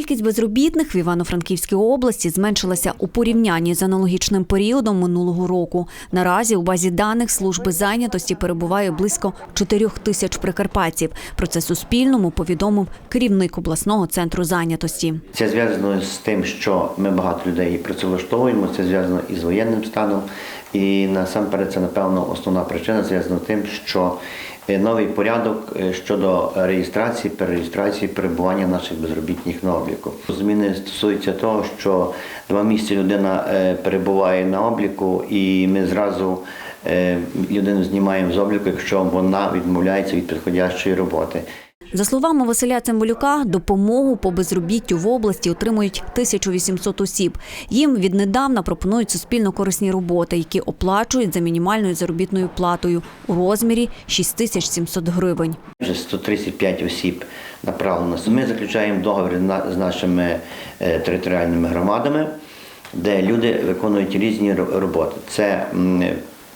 Кількість безробітних в Івано-Франківській області зменшилася у порівнянні з аналогічним періодом минулого року. Наразі у базі даних служби зайнятості перебуває близько 4 тисяч прикарпатців. Про це Суспільному повідомив керівник обласного центру зайнятості. Це зв'язано з тим, що ми багато людей працевлаштовуємо, це зв'язано із воєнним станом. І насамперед це, напевно, основна причина зв'язана з тим, що новий порядок е, щодо реєстрації, перереєстрації, перебування наших безробітних на обліку. Зміни стосуються того, що два місяці людина е, перебуває на обліку, і ми зразу е, людину знімаємо з обліку, якщо вона відмовляється від підходящої роботи. За словами Василя Цимбалюка, допомогу по безробіттю в області отримують 1800 осіб. Їм віднедавна пропонують суспільно корисні роботи, які оплачують за мінімальною заробітною платою у розмірі 6700 гривень. Вже 135 осіб направлено. Ми заключаємо договір на- з нашими е, територіальними громадами, де люди виконують різні роботи. Це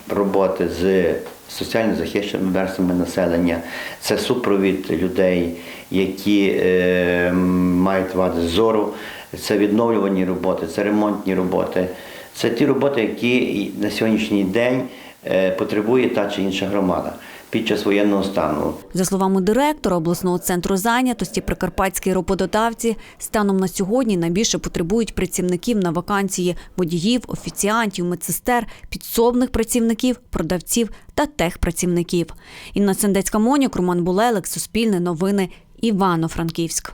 роботи з соціально захищеними верствами населення, це супровід людей, які е, мають вади зору, це відновлювані роботи, це ремонтні роботи. Це ті роботи, які на сьогоднішній день е, потребує та чи інша громада під час воєнного стану. За словами директора обласного центру зайнятості, прикарпатські роботодавці станом на сьогодні найбільше потребують працівників на вакансії водіїв, офіціантів, медсестер, підсобних працівників, продавців та техпрацівників. Інна Сендецька Монік, Роман Булелик, Суспільне новини, Івано-Франківськ.